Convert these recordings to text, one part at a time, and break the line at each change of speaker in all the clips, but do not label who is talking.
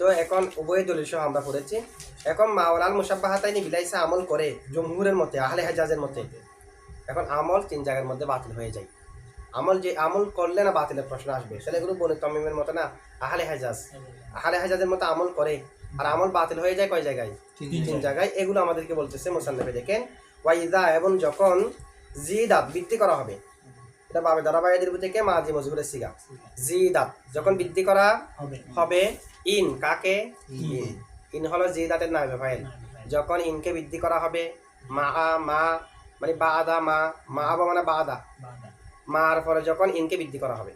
তো এখন উভয় দলিল সহ আমরা পড়েছি। এখন মাওলাল মুসাব্বাহাতাইনি বিলাইসা আমল করে জমহুরের মতে আহলে হাজাজের মতে এখন আমল তিন জায়গার মধ্যে বাতিল হয়ে যায়। আমল যে আমল করলে না বাতিলের প্রশ্ন আসবে। সেটা এগুলো বনে তমিমের মতো না আহলে হাজাজ। আহলে হাজাজের মতো আমল করে আর আমল বাতিল হয়ে যায় কয় জায়গায়? তিন জায়গায়। এগুলো আমাদেরকে বলতেছে মোসান্নবে দেখেন ওয়াইদা এবং যখন জিদাত বৃদ্ধি করা হবে এটা বাবে ধারাবাহিক থেকে মাজি মজবুরের সিগা। জিদাত যখন বৃদ্ধি করা
হবে
ইন কাকে?
ইন।
ইন। হলো জিদাতের নামে ফাইল যখন ইনকে বৃদ্ধি করা হবে মা মা মানে বা বাদা মা মা বা মানে বাদা
বাধা
মার পরে যখন ইনকে বৃদ্ধি করা হবে।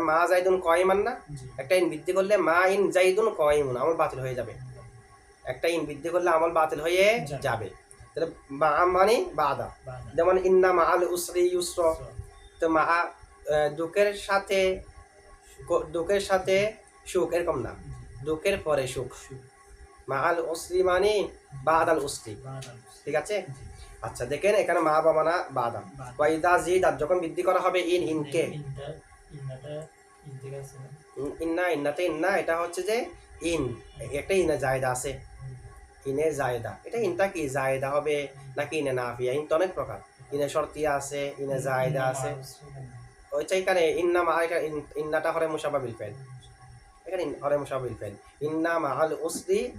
মা জাইদুন কয়মান না? একটা ইন বৃদ্ধি করলে মা ইন জাইদুন কয়মুন আমল বাতিল হয়ে যাবে। একটা ইন বৃদ্ধি করলে আমল বাতিল হয়ে
যাবে।
তাহলে মা মানে বাদা যেমন ইন্না মা আল উসরি ইউসর। তো মা দুঃখের সাথে দুঃখের সাথে সুখ এরকম না। দুঃখের পরে সুখ। মা আল উসরি মানে বাদ আল উসরি। ঠিক আছে? আচ্ছা দেখেন এখানে মা বাবা না বাদা
বাধা
ওয়াইদা জিদাত যখন বৃদ্ধি করা হবে ইন ইনকে
না?
ইন্না ইন্নাতে ইন্না এটা হচ্ছে যে ইন। একটা ইনে জায়দা আছে। ইনে জায়দা। এটা ইনটা কি? জায়দা হবে নাকি ইনে নাফিয়া? ইন তো অনেক প্রকার। ইনে শর্তিয়া আছে ইনে জায়দা আছে। ওইটা এখানে ইন্না মা ইন্নাটা হরে মুসাবাবিল ফেল এখানে ইন- হরে মুসাবাবিল ফেল। ইন্না মা আল উসরি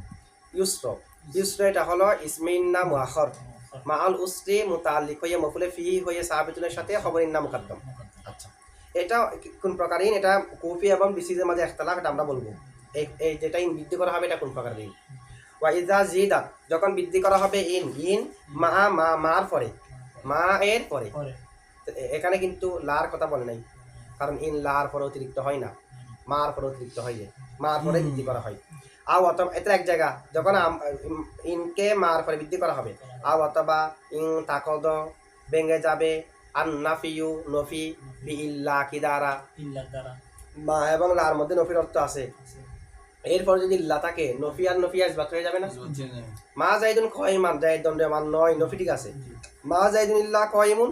ইউসর। ইউসর এটা হলো ইসমে ইন্না মুআখর। মা আল উসরি মুতাল্লিক হয়ে মফুলে ফি হয়ে সাহাবিতুনের সাথে খবর ইন্না মুকাদ্দম। আচ্ছা। এটা কোন প্রকার ইন এটা কুফি এবং বিসিজের মাঝে একতলাফ এটা আমরা বলব। এই যেটা ইন বৃদ্ধি করা হবে এটা কোন প্রকার ইন ওয়াইজা জিদাত যখন বৃদ্ধি করা হবে ইন ইন মা মা মার পরে। মা এর পরে। এখানে কিন্তু লার কথা বলে নাই। কারণ ইন লার পরে অতিরিক্ত হয় না। মার পরে অতিরিক্ত হয় মার পরে বৃদ্ধি করা হয়। আও অথবা এটা এক জায়গা যখন ইনকে মার পরে বৃদ্ধি করা হবে আও অথবা ইন তাকদ ভেঙে যাবে আন নাফিউ নফি বি ইল্লা কি দ্বারা। মা এবং লার মধ্যে নফির অর্থ আছে। এরপর যদি ইল্লা থাকে নফি আর নফি আসবাত হয়ে যাবে না? মা জাইদুন কয়মান জাইদ দণ্ডে মান নয় নফি ঠিক আছে। মা জাইদুন ইল্লা কয়মুন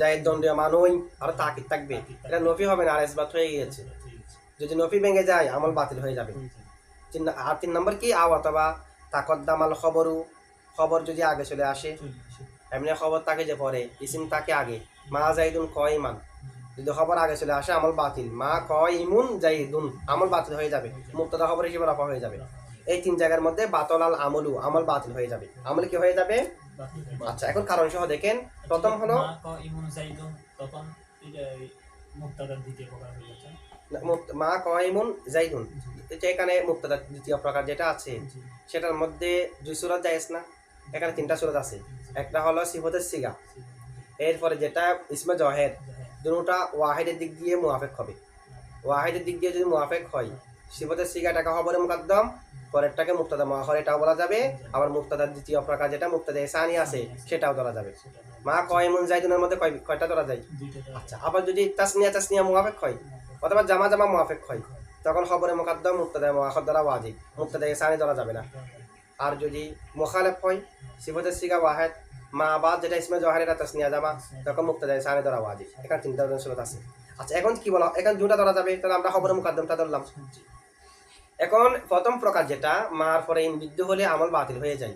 জাইদ দণ্ডে মান ওই আর তাকিদ থাকবে। এটা নফি হবে না আর আসবাত হয়ে গিয়েছে। যদি নফি ভেঙে যায় আমল বাতিল হয়ে যাবে। আর তিন নম্বর কি? আও অথবা তাকদ্দামাল খবরু। খবর যদি আগে চলে আসে এমনি খবর তাকে যে পরে ইসিম তাকে আগে। মা জাইদুন কয়মান। যদি খবর আগে চলে আসে আমল বাতিল। মা কয় ইমুন জাইদুন আমল বাতিল হয়ে যাবে। মুক্তদা খবর হিসেবে রফা হয়ে যাবে। এই তিন জায়গার মধ্যে বাতল আল আমলু আমল বাতিল হয়ে যাবে। আমল কি হয়ে যাবে। আচ্ছা এখন কারণ সহ দেখেন। প্রথম হলো
তখন মুক্তাদার দ্বিতীয় প্রকার হয়ে যাচ্ছে।
মা কয়মুন জাইদুন এটা এখানে মুক্তদা দ্বিতীয় প্রকার যেটা আছে সেটার মধ্যে দুই সুরত জায়েজ না এখানে তিনটা সুরত আছে। একটা হলো সিফতের সিগা। এরপরে যেটা ইসমে জহের দুটা ওয়াহিদের দিক দিয়ে মুহাফেক হবে। ওয়াহিদের দিক দিয়ে যদি মুহাফেক হয় সিফতের সিগাটাকে খবরে মুকাদ্দম পরেরটাকে মুক্তাদা মুআখর এটাও বলা যাবে। আবার মুক্তাদার দ্বিতীয় প্রকার যেটা মুক্তাদা এসানি আছে সেটাও ধরা যাবে।
সেটা ধরো।
মা কয়মুন জাইদুনের মধ্যে কয় কয়টা ধরা যায়। আচ্ছা আবার যদি তাসনিয়া তাসনিয়া মুআফেক হয় অথবা জামা জামা মুআফেক হয়। তখন খবরে মুকাদ্দম মুক্তাদা মুআখর দ্বারা ওয়াজিব। মুক্তাদা এসানি ধরা যাবে না। আর যদি মোখালেফ হয় সিফতের সিগা ওয়াহেদ, মা বাদ যেটা ইসমে এটা তাসনিয়া জামা, তখন মুক্তাদা এসানি ধরা ওয়াজিব। এখানে সুরত আছে। আচ্ছা এখন কি বলা এখন দুটা ধরা যাবে, তাহলে আমরা খবরে মোকাদ্দমটা ধরলাম। এখন প্রথম প্রকার যেটা, মার পরে ইন বিদ্যু হলে আমল বাতিল হয়ে যায়।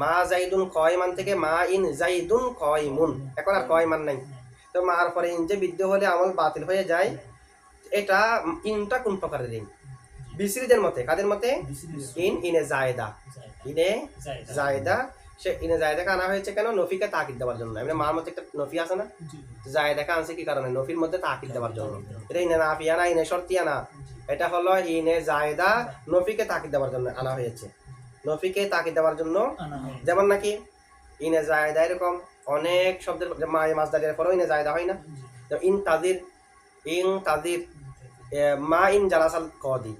মা জাইদুন কয় মান থেকে মা ইন জাইদুন কয় মুন এখন আর কয় মান নাই। তো মার পরে ইন যে বিদ্যু হলে আমল বাতিল হয়ে যায় এটা ইনটা কোন প্রকারের ইন বিসরিদের মতে কাদের মতে ইন ইনে জায়দা। ইনে
জায়দা।
সে ইনে জায়দাকে আনা হয়েছে কেন নফিকে তাকিদ দেওয়ার জন্য এমনি মার মধ্যে একটা নফি আছে না জায়দাকে আনছে কি কারণে নফির মধ্যে তাকিদ দেওয়ার জন্য এটা ইনে নাফিয়া না ইনে শর্তিয়া না এটা হলো ইনে জায়দা নফিকে তাকিদ দেওয়ার জন্য আনা হয়েছে নফিকে তাকিদ দেওয়ার জন্য যেমন নাকি ইনে জায়দা এরকম অনেক শব্দের মা মাসদারের পরেও ইনে জায়দা হয় না তো ইন তাদির ইন তাদির মা ইন জালাসাল কদি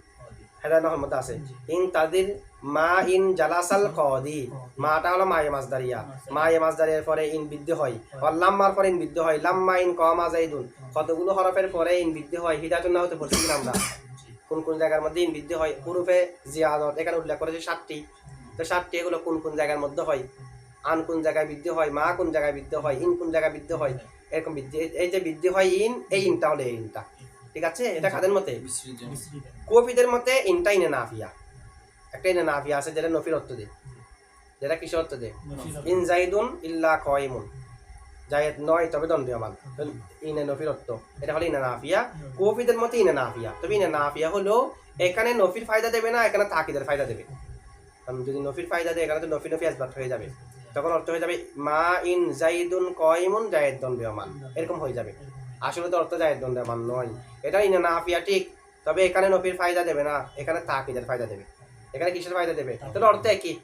হেদায় নহর মধ্যে আছে। ইন তাদির, মা ইন জালাসাল কদি মাটা হলো মায়ে মাসদারিয়া মায়ে মাসদারিয়ার পরে ইন বৃদ্ধি হয়। আর লাম্মার পরে ইন বৃদ্ধি হয়। লাম্মা ইন কমা জাইদুন কতগুলো হরফের পরে ইন বৃদ্ধি হয়? হিদায়তুন না হতে পড়ছি আমরা? কোন কোন জায়গার মধ্যে ইন বৃদ্ধি হয়? হুরুফে জিয়াদত। এখানে উল্লেখ করেছে সাতটি। তো সাতটি এগুলো কোন কোন জায়গার মধ্যে হয়? আন কোন জায়গায় বৃদ্ধি হয়? মা কোন জায়গায় বৃদ্ধি হয়? ইন কোন জায়গায় বৃদ্ধি হয়? এরকম বৃদ্ধি এই- যে বৃদ্ধি হয় ইন এই ইনটা হলো এই ইনটা। ঠিক আছে? এটা কাদের মতে?
মিশ্রিত
মতে। ইনটা ইনে নাফিয়া। একটা ইনে নাফিয়া আছে যেটা নফির অর্থ দেয়। যেটা কিসের অর্থ দেয়? ইন জাইদুন ইল্লা কয়মুন জায়েদ নয় তবে দণ্ডীয়মান ইনে নফির অর্থ। এটা হলো ইনে নাফিয়া। কবিদের মতে ইনে নাফিয়া। তবে ইনে নাফিয়া হলো এখানে নফির ফায়দা দেবে না এখানে তাকিদের ফায়দা দেবে। কারণ যদি নফির ফায়দা দেয় এখানে তো নফি নফি আসবাদ হয়ে যাবে। তখন অর্থ হয়ে যাবে মা ইন জাইদুন কয়মুন জায়েদ দণ্ডীয়মান এরকম হয়ে যাবে। আসলে তো অর্থ জায়েদ দণ্ডীয়মান নয়। এটা ইনে নাফিয়া ঠিক তবে এখানে নফির ফায়দা দেবে না এখানে তাকিদের ফায়দা দেবে। এখানে কিসের ফায়দা দেবে? তাহলে অর্থ একই।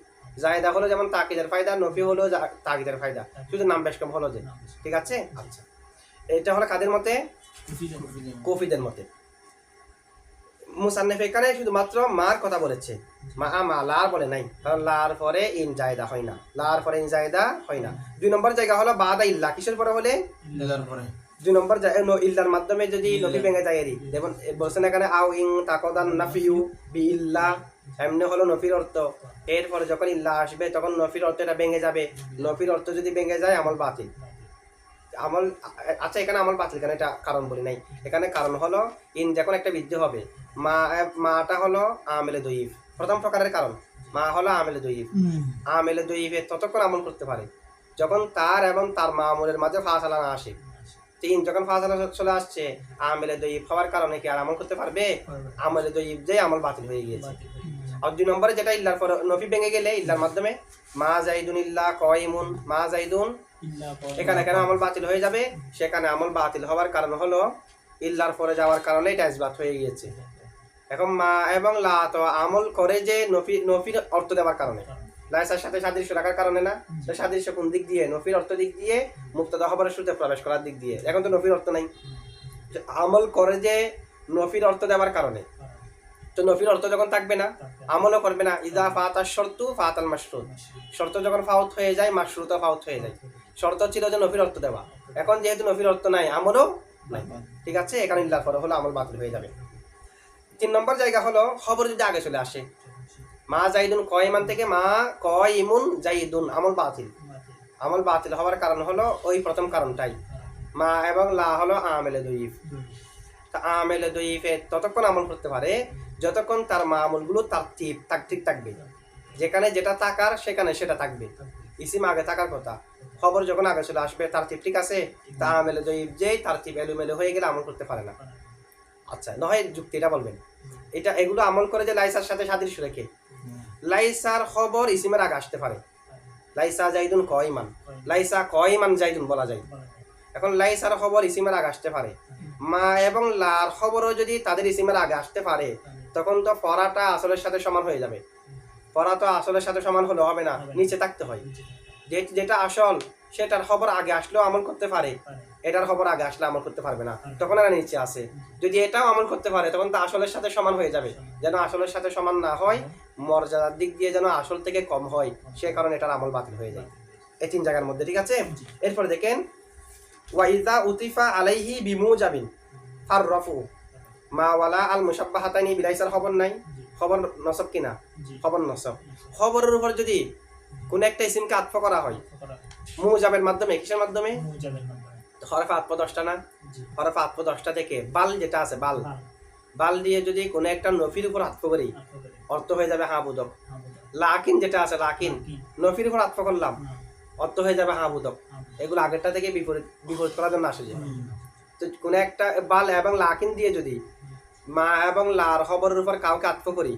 জায়দা হলো যেমন তাকিদের ফায়দা নফি হলো তাকিদের ফায়দা। শুধু নাম বেশ কম হলো যে। ঠিক আছে? আচ্ছা। এটা হলো কাদের মতে। কফিদের মতে। মুসান্নেফ এখানে শুধুমাত্র মার কথা বলেছে। মা মা লার বলে নাই। কারণ লার পরে ইন জায়দা হয় না। লার পরে ইন জায়দা হয় না। দুই নম্বর জায়গা হলো বাদা ইল্লা। কিসের পরে হলে?
পরে।
দুই নম্বর ইল্লার মাধ্যমে যদি নদী ভেঙে যায় এরি এ বলছেন এখানে আও ইং তাকদান নাফিউ বি ইল্লা এমনি হলো নফির অর্থ। এরপরে যখন ইল্লা আসবে তখন নফির অর্থটা ভেঙে যাবে। নফির অর্থ যদি ভেঙে যায় আমল বাতিল। আমল আচ্ছা এখানে আমল বাতিল কেন? এটা কারণ বলি নাই। এখানে কারণ হলো ইন যখন একটা বৃদ্ধি হবে মা মাটা হলো আমেলে দইফ প্রথম প্রকারের কারণ মা হলো আমেলে দইফ আমেলে দইফে ততক্ষণ আমল করতে পারে। যখন তার এবং তার মা আমলের মাঝে ফাঁসালা না আসে তিন যখন ফাঁসালা চলে আসছে আমেলে দইফ হওয়ার কারণে কি আর আমল করতে পারবে? আমলে দইফ যে আমল বাতিল হয়ে গিয়েছে। আর দুই নম্বরে যেটা ইল্লার পর নফি ভেঙে গেলে ইল্লার মাধ্যমে মা জাইদুন ইল্লা কয়মুন মা জাইদুন এখানে কেন আমল বাতিল হয়ে যাবে? সেখানে আমল বাতিল হওয়ার কারণ হলো, ইল্লার পরে যাওয়ার কারণে এটা ইসবাত হয়ে গিয়েছে। এখন মা এবং লা তো আমল করে যে নফি, নফির অর্থ দেওয়ার কারণে। লাইসার সাথে সাদৃশ্য রাখার কারণে না। তো সাদৃশ্য কোন দিক দিয়ে? নফির অর্থ দিক দিয়ে মুক্তদা হবার শুরুতে প্রবেশ করার দিক দিয়ে। এখন তো নফির অর্থ নাই। আমল করে যে নফির অর্থ দেওয়ার কারণে। তো নফির অর্থ যখন থাকবে না, আমলও করবে না। ইদা ফাতার শর্তু ফাতাল মাসরুত শর্ত যখন ফাউত হয়ে যায় মাসরুতও ফাউত হয়ে যায়। শর্ত ছিল যে নফির অর্থ দেওয়া। এখন যেহেতু নফির অর্থ নাই আমলও নাই। ঠিক আছে? এখানে ইল্লার পরে হলো আমল বাতিল হয়ে যাবে। তিন নম্বর জায়গা হলো খবর যদি আগে চলে আসে। মা জাইদুন কয়মান থেকে মা কয় ইমুন জাইদুন আমল বাতিল। আমল বাতিল হওয়ার কারণ হলো ওই প্রথম কারণটাই। মা এবং লা হলো আমেলে দইফ তা আমেলে দইফে ততক্ষণ আমল করতে পারে যতক্ষণ তার মা আমলগুলো তার ঠিক তাক ঠিক থাকবে। যেখানে যেটা থাকার সেখানে সেটা থাকবে। ইসিম আগে থাকার কথা। খবর যখন আগে চলে আসবে, তার ঠিক আছে? তা আমেলে দইফ যেই, তার ঠিক এলোমেলো হয়ে গেলে আমল করতে পারে না। আচ্ছা নয় যুক্তিটা বলবেন। এটা, এগুলো আমল করে যে লাইসার সাথে সাদৃশ্য রেখে। লাইসার খবর ইসিমের আগে আসতে পারে। লাইসা জাইদুন কয়মান। লাইসা কয়মান জাইদুন বলা যায়। এখন লাইসার খবর ইসিমের আগে আসতে পারে। মা এবং লার খবরও যদি তাদের ইসিমের আগে আসতে পারে, তখন তো পড়াটা আসলের সাথে সমান হয়ে যাবে। পড়া তো আসলের সাথে সমান হলে হবে না, নিচে থাকতে হয়। যেটা আসল সেটার খবর আগে আসলেও আমল করতে পারে। এটার খবর আগে আসলে আমল করতে পারবে না। তখন এরা নিচে আছে। যদি এটাও আমল করতে পারে তখন তো আসলের সাথে সমান হয়ে যাবে। যেন আসলের সাথে সমান না হয় মর্যাদার দিক দিয়ে যেন আসল থেকে কম হয় সে কারণে এটার আমল বাতিল হয়ে যায়। এই তিন জায়গার মধ্যে ঠিক আছে? এরপরে দেখেন ওয়াইদা উতিফা আলাইহি বিমু যাবিন ফার রফু মা ওয়ালা আল মুসাব্বাহাতানি বিলাইসার খবর নাই? খবর নসব কিনা? খবর নসব। খবরের উপর যদি কোন একটা ইসিমকে আত্ম করা হয়। মুজাবের মাধ্যমে কিসের মাধ্যমে? হরফা আত্ম দশটা না? হরফা আত্ম দশটা থেকে বাল যেটা আছে বাল। বাল। দিয়ে যদি কোনো একটা নফির উপর আত্ম করি অর্থ হয়ে যাবে হা বুদক। লাকিন যেটা আছে লাকিন। নফির উপর আত্ম করলাম অর্থ হয়ে যাবে হা বুদক। এগুলো আগেরটা থেকে বিপরীত বিপরীত করার জন্য আসে যে। তো কোনো একটা বাল এবং লাকিন দিয়ে যদি মা এবং লার খবরের উপর কাউকে আত্ম করি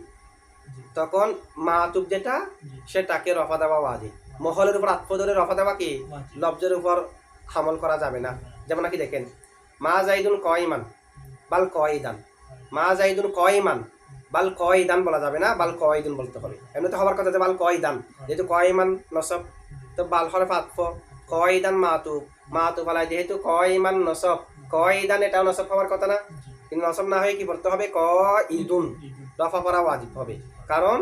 তখন মা তুব যেটা সেটাকে রফা দেওয়া ওয়াজি মহলের উপর আত্ম ধরে রফা দেওয়া কি? লব্জের উপর হামল করা যাবে না। যেমন নাকি দেখেন মা জাইদুন কয়মান বাল কয়দান। মা জাইদুন কয়মান বাল কয়দান বলা যাবে না বাল কয়দিন বলতে হবে। এমনিতে হবার কথা যে বাল কয়দান যেহেতু কয়মান নসব তো বাল হরে পাতফ কয়দান মাতু মাতু বলা যেহেতু কয়মান নসব কয়দান এটাও নসব হওয়ার কথা না। কিন্তু নসব না হয়ে কি পড়তে হবে? ক ইদুন রফা করা ওয়াজিব হবে। কারণ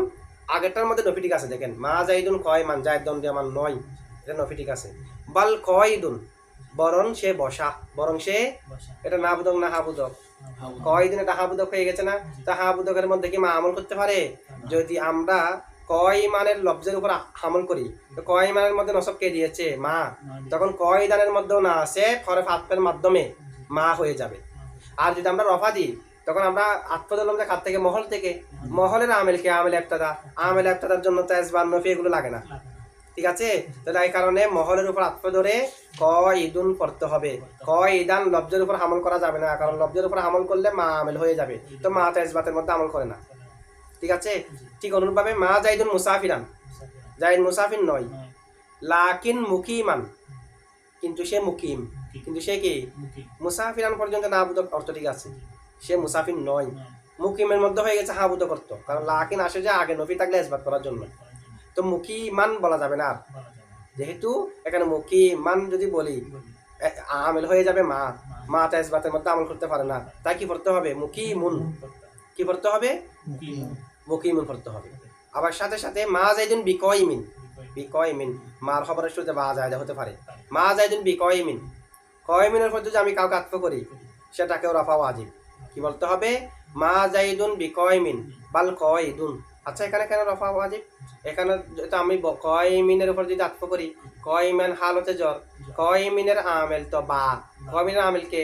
আগেরটার মধ্যে নফি ঠিক আছে দেখেন। মা জাইদুন কয় মান জায়দ দিয়ে আমার নয় এটা নফি ঠিক আছে। বাল কয়দুন বরং সে বসা বরং সে এটা না বুধক না হাবুদক
হাবু
কয়দিন এটা হাবুদক হয়ে গেছে না? তা হাবুদকের মধ্যে কি মা আমল করতে পারে? যদি আমরা কয় মানের লব্জের উপর আমল করি তো কয় মানের মধ্যে নসব কে দিয়েছে? মা। তখন কয় দানের মধ্যেও না আছে ফরে ফাতপের মাধ্যমে মা হয়ে যাবে। আর যদি আমরা রফা দিই তখন আমরা আত্ম দিলাম যে খাত থেকে? মহল থেকে। মহলের আমেলকে আমেল একটাদা আমেল একটাদার জন্য তেজ বা নফি এগুলো লাগে না। ঠিক আছে? তাহলে এই কারণে মহলের উপর আত্ম ধরে ক ঈদুন পড়তে হবে। ক ঈদান লব্জের উপর আমল করা যাবে না কারণ লব্জের উপর আমল করলে মা আমেল হয়ে যাবে। তো মা তেজবাতের মধ্যে আমল করে না। ঠিক আছে? ঠিক অনুরূপভাবে মা জাইদুন মুসাফিরান। জাইদ মুসাফির নয়। লাকিন মুকিমান। কিন্তু সে মুকিম। কিন্তু সে কি? মুসাফিরান পর্যন্ত না অর্থ ঠিক আছে। সে মুসাফির নয়। মুকিমের মধ্যে হয়ে গেছে হাবুদ করত। কারণ লাকিন আসে যে আগে নফি থাকলে ইসবাত করার জন্য। তো মুকিমান বলা যাবে না আর। যেহেতু এখানে মুকিমান যদি বলি আমেল হয়ে যাবে মা। মা তা ইসবাতের মধ্যে আমল করতে পারে না। তাই কি পড়তে হবে? মুকিমুন। কি পড়তে হবে? মুকিমুন পড়তে হবে। আবার সাথে সাথে মা জাইদুন বিকয়মিন। বিকয়মিন। মার খবরের শুরুতে মা জায়দা হতে পারে। মা জাইদুন বিকয়মিন। কয়মিনের পর যদি আমি কাউকে আত্ম করি সেটাকে সেটাকেও রফা ওয়াজিব। কি বলতে হবে? মা জাইদুন বিকয়মিন বাল কয়দুন। আচ্ছা এখানে কেন রফা ওয়াজিব এখানে যেটা আমি কয়মিনের উপর যদি আত্ম করি কয়মিন হালতে জ্বর কয়মিনের আমেল তো বা। কয়মিনের আমেল কে?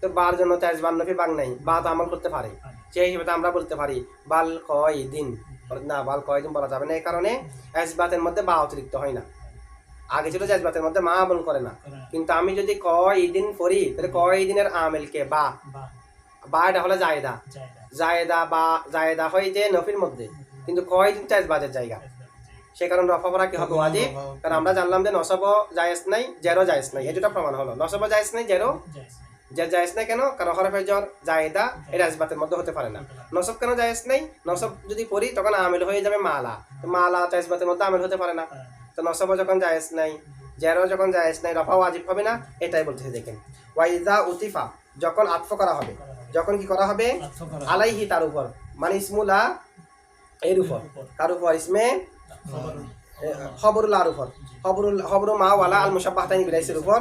তো বার জন্য তেজ বান্নফি বাং নাই বা তো আমল করতে পারে। সেই হিসেবে আমরা বলতে পারি বাল কয় দিন না বাল কয় দিন বলা যাবে না এই কারণে এসবাতের মধ্যে বা অতিরিক্ত হয় না। আগে ছিল যে এসবাতের মধ্যে মা আমল করে না। কিন্তু আমি যদি কয় দিন পড়ি তাহলে কয় দিনের আমেলকে বা। বা এটা হলো জায়দা। জায়দা। বা জায়দা হয় যে নফির মধ্যে। কিন্তু কয় দিন তেজবাদের জায়গা? সে কারণে রফা করা কি হবে ওয়াজিব? কারণ আমরা জানলাম যে নসব জায়েজ নাই জেরো জায়েজ নাই। এই দুটা প্রমাণ হলো। নসব জায়েজ নাই জেরো যে জায়েজ নাই কেন? কারণ হরফের জ্বর জায়দা এটা ইসবাতের মধ্যে হতে পারে না। নসব কেন জায়েজ নাই? নসব যদি পড়ি তখন আমেল হয়ে যাবে মালা। তো মালা তো ইসবাতের মধ্যে আমেল হতে পারে না। তো নসব যখন জায়েজ নাই জেরো যখন জায়েজ নাই রফা ওয়াজিব হবে না? এটাই বলতেছে দেখেন। ওয়াইদা উতিফা যখন আতফ করা হবে। যখন কি করা হবে? আলাইহি তার উপর। মানে ইসমুলা এর উপর। কার উপর? ইসমে খবরুল। আর উপর। খবরুল খবরু মা ওয়ালা আল মুসাব্বাহাতাইনি বিলাইসের উপর।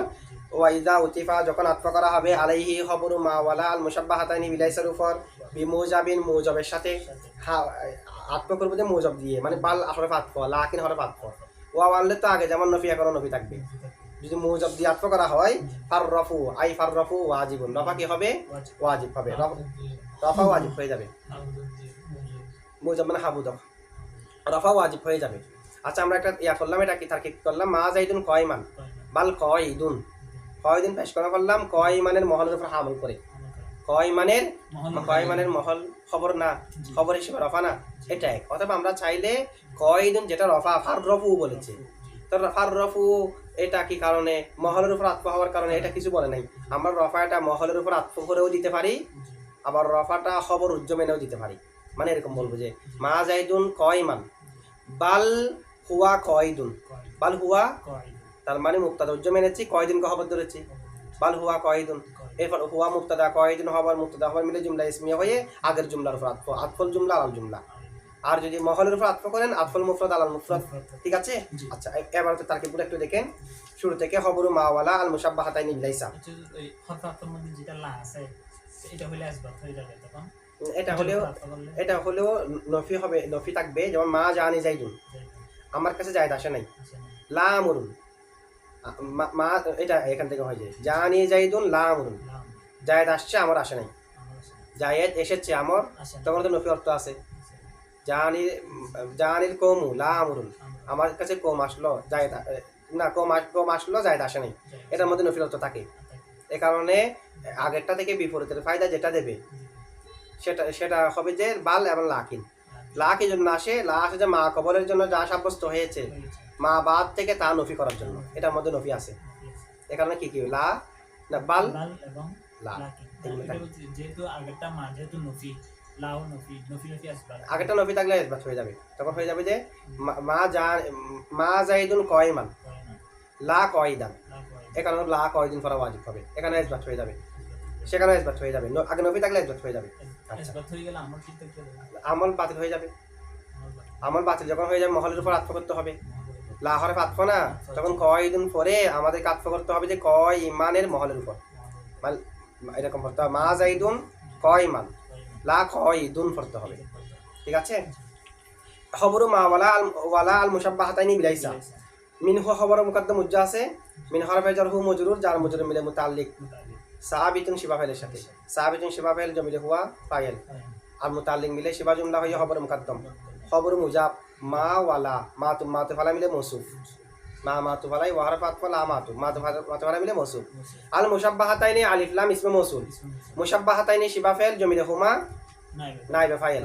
ওয়াইদা উতিফা যখন আত্ম করা হবে আলাইহি খবরু মা ওয়ালা আল মুসাব্বাহাতাইনি বিলাইসের উপর। বি মুজাবিন মুজবের সাথে আত্ম করব যে মুজব দিয়ে। মানে বাল হরফ আত্ম লাকিন হরফ আত্ম ওয়া ওয়ানলে তো আগে যেমন নফি এখন নফি থাকবে। যদি মুজব দিয়ে আত্ম করা হয় ফার রফু আই ফার রফু ওয়াজিবুন। রফা কি হবে? ওয়াজিব। হবে। রফা ওয়াজিব হয়ে যাবে। মুজব মানে হাবুদক। রফা ওয়াজিব হয়ে যাবে। আচ্ছা আমরা একটা ইয়া করলাম এটা কি তার কি করলাম? মা জাইদুন কয় মান বাল কয় ইদুন কয় দিন পেশ করা করলাম কয় মানের মহলের উপর হামল করে। কয় মানের কয় মানের মহল খবর না? খবর হিসেবে রফা না? এটা এক। অথবা আমরা চাইলে কয় দিন যেটা রফা ফার রফু বলেছে তো ফার রফু এটা কি কারণে? মহলের উপর আত্ম হওয়ার কারণে? এটা কিছু বলে নাই। আমরা রফাটা মহলের উপর আত্ম করেও দিতে পারি, আবার রফাটা খবর উজ্জমেনেও দিতে পারি। মানে এরকম বলব যে, মা জাইদুন কয় মান বাল হুয়া কয়দুন? বাল হুয়া তার মানে মুক্তাদা। মেনেছি কয়দিনকে খবর ধরেছি? বাল হুয়া কয়দুন? এরপর হুয়া মুক্তাদা কয়দিন হবার, মুক্তাদা হবার মিলে জুমলা ইসমিয়া হয়ে আগের জুমলার উপর আতফ আতফল জুমলা আল জুমলা। আর যদি মহলের উপর আতফ করেন আতফল মুফরদ আলাল মুফরদ ঠিক আছে? আচ্ছা এবার তো তারকিবগুলো একটু দেখেন। শুরু থেকে খবরু মাওয়ালা আল মুসাব্বাহাতাইন ইবলাইসা
যেটা লা আছে এটা হইলে আসবাব হয়ে যাবে তখন?
এটা হলেও এটা হলেও নফি হবে নফি থাকবে যেমন মা জানি যাইদুন। আমার কাছে জায়দ আসে নাই। লা আমরুন মা এটা এখান থেকে হয়ে যায় জানি যাইদুন লা আমরুন জায়েদ আসছে আমার আসে নাই। জায়েদ এসেছে আমার। তখন তো নফি অর্থ আছে। জানি জানির কমু লা আমরুন। আমার কাছে কম আসলো জায়েদ না কম কম আসলো জায়েদ আসে নাই। এটার মধ্যে অর্থ থাকে। এ কারণে আগেরটা থেকে বিপরীতের ফায়দা যেটা দেবে সেটা সেটা হবে যে বাল এবং লাকিন লাক জন্য আসে লা আসে যে মা কবরের জন্য যা সাব্যস্ত হয়েছে মা বাদ থেকে তা নফি করার জন্য। এটার মধ্যে নফি আছে। এ কারণে কি কি লা না বাল
এবং
লা।
যেহেতু আগেরটা মা যেহেতু নফি লাও নফি নফি নফি আসবাব
আগেরটা নফি থাকলে ইসবাত হয়ে যাবে। তখন হয়ে যাবে যে মা- যা মা জাইদুন কয়মান। লা কয়দান।
লা করে
এ কারণে লা কয়দিন করা ওয়াজিব হবে। এখানে ইসবাত হয়ে যাবে। সেখানে ইসবাত হয়ে যাবে। আগে নফি থাকলে ইসবাত হয়ে যাবে। আচ্ছা।
করতে
আমল বাতিল হয়ে যাবে। আমল বাতিল। যখন হয়ে যাবে মহলের উপর আত্ম করতে হবে। লাহরে আত্ম না? তখন কয় দিন পরে আমাদেরকে আত্ম করতে হবে যে কয় ইমানের মহলের উপর। মানে এরকম পড়তে হবে। মা জাইদুন কয় ইমান লা কয় দুন পড়তে হবে। ঠিক আছে? খবর মা ওয়ালা আল ওয়ালা আল মুসাব্বাহাতাইনি বিলাইসা। মিনহু খবর মুকদ্দম উজ্জা আছে। মিন হরফে জরহু মজরুর, যার মজরুর মিলে মুতাল্লিক। সাহাবিতুন শিবা ফেলের সাথে। সাহাবিতুন শিবা ফেল জমিলে হুয়া ফাইল আর মুতাল্লিক মিলে শিবা জুমলা হইয়া খবর মুকদ্দম। খবর মুজাব মা ওয়ালা, মা তু মা তু ফালা মিলে মৌসুফ। মা মা তু ফালাই ওয়ার ফাত ফালা মা তু মা ফালা- মা তু ফালা মিলে মৌসুফ আল মুসাব্বাহাতাইনি আলিফ লাম ইসমে মৌসুল মুসাব্বাহাতাইনি শিবা ফেল জমিলে হুমা নাইবে ফাইল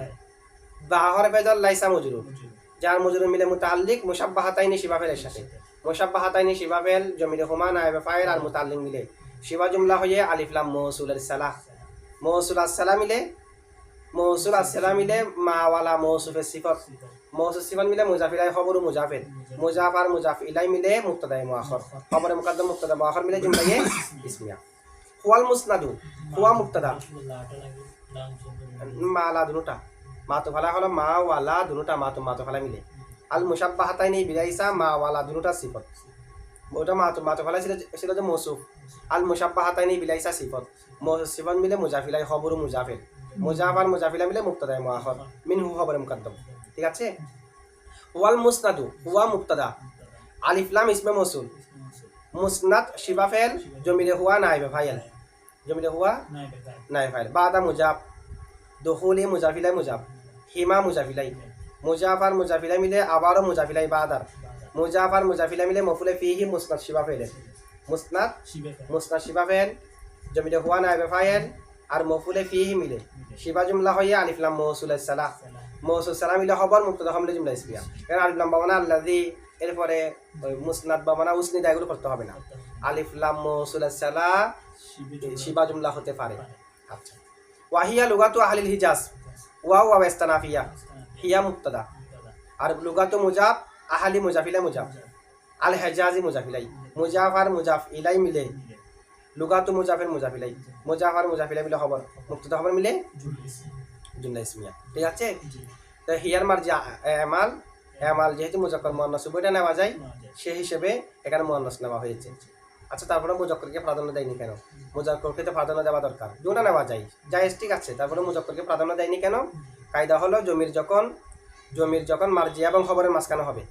বা হরফে জল লাইসা মজরুর যার মজরুর মিলে মুতাল্লিক মুসাব্বাহাতাইনি শিবা ফেলের সাথে। মুসাব্বাহাতাইনি শিবা ফেল জমিলে হুমা নাইবে ফাইল আর মুতাল্লিক মিলে। শিবা জুমলা হয়ে আলিফলাম মৌসুলের সালাহ। মৌসুল আসসালা মিলে মৌসুল আসসালা মিলে মাওয়ালা মৌসুফের সিফত। মৌসুফ সিফত মিলে মুজাফিলাই খবর মুজাফির মুজাফার মুজাফিলাই মিলে মুক্তদায় মুআখর খবরে মুকদ্দম মুক্তদা মুআখর মিলে জুমলায়ে ইসমিয়া হুয়াল মুসনাদু হুয়া মুক্তদা মালা দুটা মা তো ফালা হলো মা ওয়ালা দুটা মা তো মা তো ফালা মিলে। আল মুসাব্বাহাতাইনি বিলাইসা মা ওয়ালা দুটা সিফত। ওটা মা তো মা তো ফালা ছিল ছিল যে মৌসুফ আল মুসাব্বাহাতাইনি বিলাইসা সিফত। মৌসুফ সিফত মিলে মুজাফিলাই খবর মুজাফির মুজাফার মুজাফিলা মিলে মুক্তদায় মুআখর মিনহু খবরে মুকদ্দম। ঠিক আছে? ওয়াল মুসনাদু হুয়া মুক্তদা আলিফ লাম ইসমে মৌসুল। মুসনাদ শিবা ফেল জমিরে হুয়া নাইবে ফাইল জমিরে হুয়া নাই ফাইল বাদা মুজাব দখুলি মুজাফিলাই মুজাব হিমা মুজাফিলাই। মুজাফার মুজাফিলাই মিলে আবারও মুজাফিলাই বাদার। মুজাফার মুজাফিলাই মিলে মফুলে ফিহি মুসনাদ শিবা ফেলে। মুসনাদ মুসনাদ শিবা ফেল জমিরে হুয়া নাইবে ফাইল আর মফুলে ফিহি মিলে। শিবা জুমলা হইয়া আলিফলাম মৌসুল সালাহ মৌসুল সালাম। মিলে খবর মুক্তদা হামলে জুমলা ইসবিয়া কারণ আলিফলাম বাবানা আল্লাদি এরপরে ওই মুসনাদ বাবানা উসনিদা এগুলো করতে হবে না। আলিফলাম মৌসুল সালাহ শিবা জুমলা হতে পারে। আচ্ছা। ওয়াহিয়া লুগাতু আহলিল হিজাজ। ওয়া ওয়া ইস্তানাফিয়া হিয়া মুক্তদা। আর লুগাতু মুজাফ আহালি মুজাফিলা মুজাফ। আল হেজাজি মুজাফিলাই। মুজাফ আর মুজাফ ইলাই মিলে। লুগাতু মুজাফের মুজাফিলাই। মুজাফ আর মুজাফিলাই মিলে খবর মুক্তদা খবর মিলে? জুমলা ইসমিয়া। ঠিক আছে? তো হিয়ার মার যে এমাল এমাল যেহেতু মুজাক্কর মুয়ান্নাস উভয়টা নেওয়া যায়। সে হিসেবে এখানে মুয়ান্নাস নেওয়া হয়েছে। আচ্ছা তারপরে মুজাক্করকে প্রাধান্য দেয়নি কেন? মুজাক্করকে তো প্রাধান্য দেওয়া দরকার। দুটা নেওয়া যায়। জায়েজ ঠিক আছে? তারপরে মুজাক্করকে প্রাধান্য দেয়নি কেন? কায়দা হলো জমির যখন জমির যখন মার্জি এবং খবরের মাঝখানে হবে।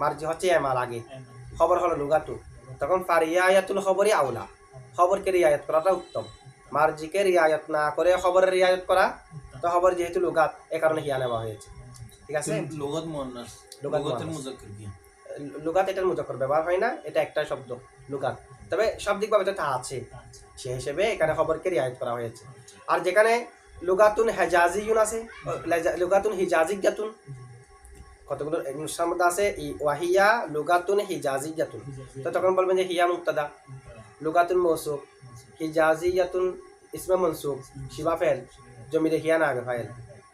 মার্জি হচ্ছে এমাল আগে। খবর হলো লুগাতু। তখন ফারিয়ায়াতুল খবরই আউলা খবরকে রিয়ায়ত করাটা উত্তম। মার্জিকে রিয়ায়ত না করে খবরের রিয়ায়ত করা তো খবর যেহেতু লুগাত এ কারণে হিয়া নেওয়া হয়েছে। ঠিক আছে?
লুগত মুয়ান্নাস
লুগাত
মুজাক্কির কি?
লুগাত এটার মুজাক্কর ব্যবহার হয় না এটা একটা শব্দ লুগাত তবে শাব্দিকভাবে তো তা আছে। সে হিসেবে এখানে খবরকে রিয়ায়ত করা হয়েছে। আর যেখানে লুগাতুন হেজাজিউন আছে লুগাতুন হিজাজিয়াতুন কতগুলো নুসখার মধ্যে আছে ওয়াহিয়া লুগাতুন হিজাজিয়াতুন তো তখন বলবেন যে হিয়া মুক্তাদা। লুগাতুন মৌসুফ হিজাজিয়াতুন ইসমে মনসুব শিবা ফেল জমিরে হিয়া না ফাইল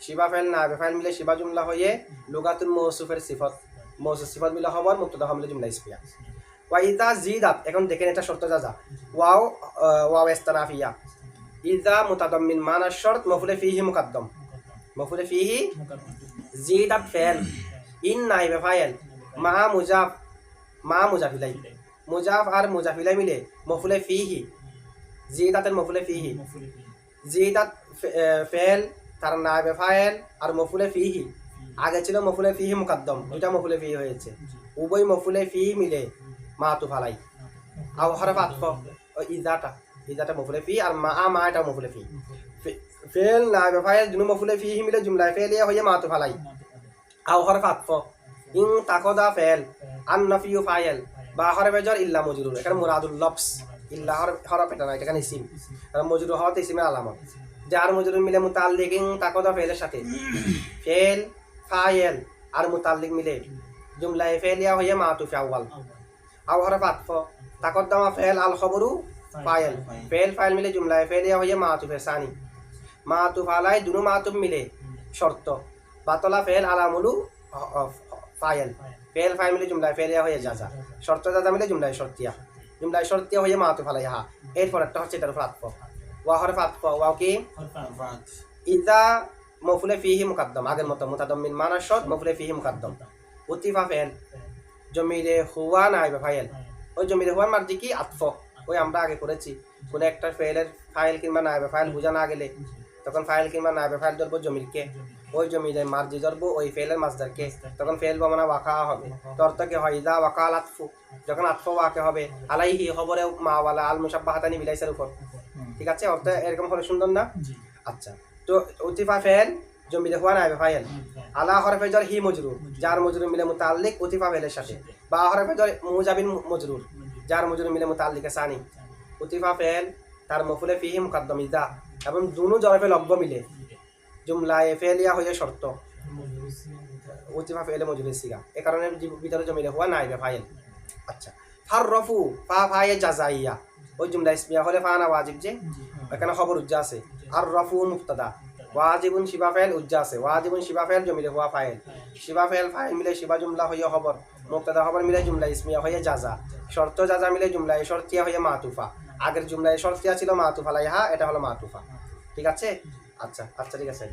শিবা ফেল না ফাইল মিলে শিবা জুমলা হয়ে লুগাতুন মৌসুফের সিফত মৌসুফ সিফত মিলে খবর মুক্তদা হমলে জুমলা ইসপিয়া ওয়াইদা জিদাত এখন দেখেন এটা শর্ত যা যা ওয়াও ওয়াও ইস্তানাফিয়া ইদা মুতাদাম্মিন মানা শর্ত মফুলে ফিহি মুকাদ্দম মফুলে ফিহি জিদাত ফেল ইন নাইবে ফাইল মা মুজাফ মা মুজাফিলাই মুজাফ আর মুজাফিলাই মিলে মফুলে ফিহি জিদাতের মফুলে ফিহি। ফে- আহ, ফেল তার নাইবে ফাইল আর মফুলে ফিহি। আগে ছিল মফুলে ফিহি মুকাদ্দম দুইটা মফুলে ফিহি হয়েছে। উভয় মফুলে ফিহি মিলে মা তু ফালাই আও হরফ আতফ ও ইজাটা ইজাটা মফুলে ফি আর মা মা এটা মফুলে ফি ফে- ফেল নাইবে ফাইল দুনো মফুলে ফিহি মিলে জুমলায় ফেল ইয়া হয়ে মা তু ফালাই আও হরফ আতফ ইন তাকদা ফেল আন নাফিউ ফাইল বা হরফ জর ইল্লা মজরুর, এখানে মুরাদুল লফস ইল্লা হরফ এটা না এখানে ইসিম। কারণ হওয়াতে ইসিমের আলামত যার মজরুর মিলে মুতাল্লিক তাকদা ফেলের সাথে। ফেল ফাইল আর মুতাল্লিক মিলে জুমলায় ফেল ইয়া হয়ে মা তু ফাওয়াল আও হরফ আতফ তাকদ্দামা ফেল আল খবরু ফাইল। ফেল ফাইল মিলে জুমলায় ফেল ইয়া হয়ে মাতুফের সানি। মাতুফ আলাই দুনো মাতুফ মিলে শর্ত। বাতলা ফেল আলামুলু ফাইল। ফেল ফাই মিলে জুমলায় ফেল ইয়া হয়ে যাজা শর্ত যাজা মিলে জুমলায় শর্তিয়া জুমলায় শর্তিয়া হয়ে মাতুফ আলাই হা। এরপর একটা হচ্ছে এটার আতফ। ওয়া হরফ আতফ ওয়াও কি? ইদা মফুলে ফিহি মুকাদ্দম। আগের মতো মুতাদম্মিন মানা শদ মফুলে ফিহি মুকাদ্দম। উতিফা ফেল। জমিরে হুয়া নাইবে ফাইল। ওই জমিরে হুয়া মার্জি কি? আতফ। ওই আমরা আগে করেছি। কোনো একটা ফেলের ফাইল কিংবা নাইবে ফাইল বুঝা না গেলে তখন ফাইল কিংবা নাইবে ফাইল ধরবো জমিরকে। ওই জমিরে মার্জি ধরবো ওই ফেলের মাছ মাছদারকে তখন ফেল বমানা ওয়াকা হবে। তো অর্থ কি হয় ইদা ওয়াকাল আতফু যখন আতফ ওয়াকে হবে আলাইহি খবরে মাওয়ালা আল মুসাব্বাহাতানি বিলাইসের উপর। ঠিক আছে? অর্থ এরকম হলে সুন্দর না?
জি।
আচ্ছা। তো উতিফা ফেল জমিরে হুয়া নাইবে ফাইল আলা হরফে জর হি মজরুর। যার মজরুর মিলে মুতাল্লিক উতিফা ফেলের সাথে। বা হরফে জর মুজাবিন মজরুর। যার মজরুর মিলে মুতাল্লিকে সানি। উতিফা ফেল তার মফুলে ফিহি মুকাদ্দম ইদা এবং দুনু জরফে লব্য মিলে। জুমলায় ফেলিয়া হয়ে শর্ত। উতিফা ফেলে মজুরের সিগা। এ কারণে ভিতরে জমিলে হুয়া নাইবে ফাইল আচ্ছা। ফার রফু ফা ফায়ে জাজাইয়া। ওই জুমলা ইসমিয়া হলে ফা না ওয়াজিব যে। এখানে খবর উজ্জা আছে। আর রফু মুক্তাদা। ওয়াজিবুন শিবা ফেল উজ্জা আছে। ওয়াজিবুন শিবা ফেল জমিলে হুয়া ফাইল শিবা ফেল ফাইল মিলে শিবা জুমলা হইয়া খবর। মুক্তাদা খবর মিলে জুমলা ইসমিয়া হইয়া জাজা। শর্ত জাজা মিলে জুমলা শর্তিয়া হইয়া মাতুফা। আগের জুমলায় শর্তিয়া ছিল মাতুফা লাইহা এটা হলো মাতুফা। ঠিক আছে? আচ্ছা আচ্ছা ঠিক আছে।